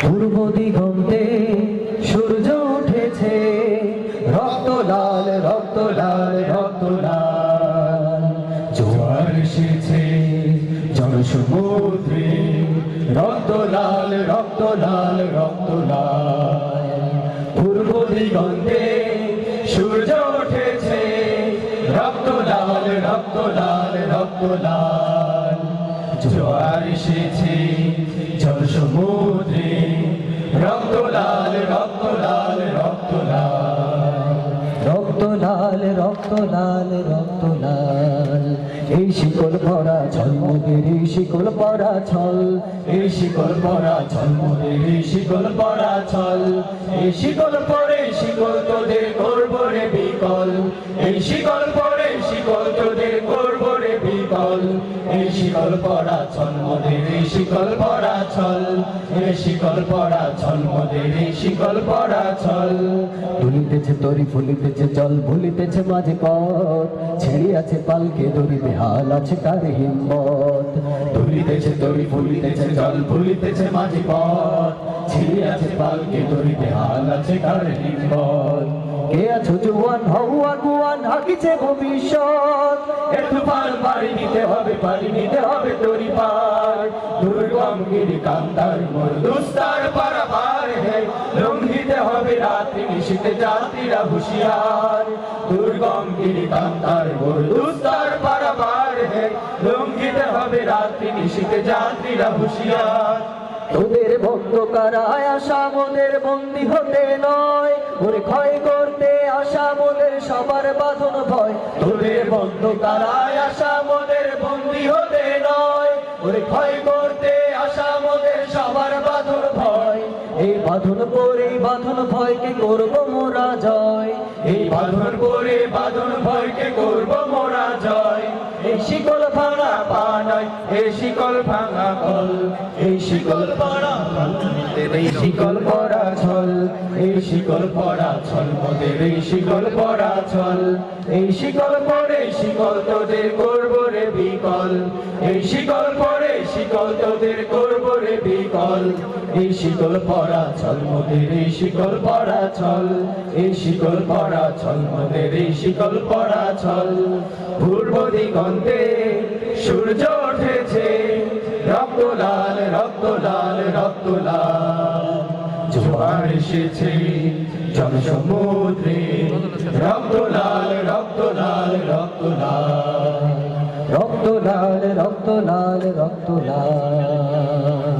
পূর্ব দিগন্তে সূর্য উঠেছে। রক্ত লাল রক্ত লাল রক্ত লাল। জোয়ার এসেছে জনসমুদ্রে রক্ত লাল রক্ত লাল রক্ত লাল। পূর্ব দিগন্তে সূর্য উঠেছে। রক্ত লাল রক্ত লাল রক্ত লাল। জোয়ার এসেছে লাল, রক্ত লাল রক্ত লাল। এই শিকল পরা ছল মোদের এই শিকল পরা ছল। এই শিকল পরা ছল মোদের এই শিকল পরা ছল। এই শিকল পরে শিকল তোদের করব রে বিকল। এই শিকল পরে শিকল পরা ছল, মোদের শিকল পরা ছল এই শিকল পরা ছল, মোদের শিকল পরা ছল। দুলিতেছে তরি ফুলিতেছে জল, ভুলিতেছে মাঝে পথ। ছেড়ে আছে পালকে দড়িতে হাল আছে তার হিম্মত। দুলিতেছে তরি ফুলিতেছে জল, ভুলিতেছে মাঝে পথ। ছেড়ে আছে পালকে দড়িতে হাল আছে তার হিম্মত। কে আছো, জোয়ান আগুয়ান হাকিছে ভবিষ্যৎ। একটু পার পারি নিতে হবে, পারি নিতে হবে তরি পার। দুর্গম গিরি কান্তার মোর দুস্তার পারাপার হে। লঙ্ঘিতে হবে রাত্রি নিশীতে যাত্রীরা হুঁশিয়ার। দুর্গম গিরি কান্তার মোর দুস্তার পারাপার হে। লঙ্ঘিতে হবে রাত্রি নিশীতে যাত্রীরা হুঁশিয়ার। তোদের বন্ধ করায় আশা, মোদের বন্দি হতে নয়। ওরে ক্ষয় করতে আশা, মোদের সবার বাঁধন ভয় তোদের বন্ধ করায় আশা মোদের বন্দি হতে নয়। ওরে ক্ষয় করতে আশা মোদের সবার বাঁধন ভয়। এই বাঁধন পরে বাঁধন ভয়কে করব মোরা জয়। এই বাঁধন পরে বাঁধন ভয়কে করব মোরা জয়। এই শিকল ভাঙা পা নয়, এই শিকল ভাঙা কল, এই শিকল পড়া এই শিকল পড়া ছল, এই শিকল পড়া ছল মোদের এই শিকল পড়া ছল। এই শিকল পরে শিকল তোদের করব রে বিকল। এই শিকল পরে শিকল তোদের করব রে বিকল। এই শিকল পড়া ছল মোদের এই শিকল পড়া ছল। এই শিকল পড়া ছল মোদের এই শিকল পড়া ছল। পূর্ব দিগন্তে সূর্য উঠেছে রক্ত লাল রক্ত লাল রক্ত লাল জোয়ার এসেছে, জনসমুদ্রে। রক্ত লাল রক্ত লাল রক্ত লাল। রক্ত লাল রক্ত লাল রক্ত লাল।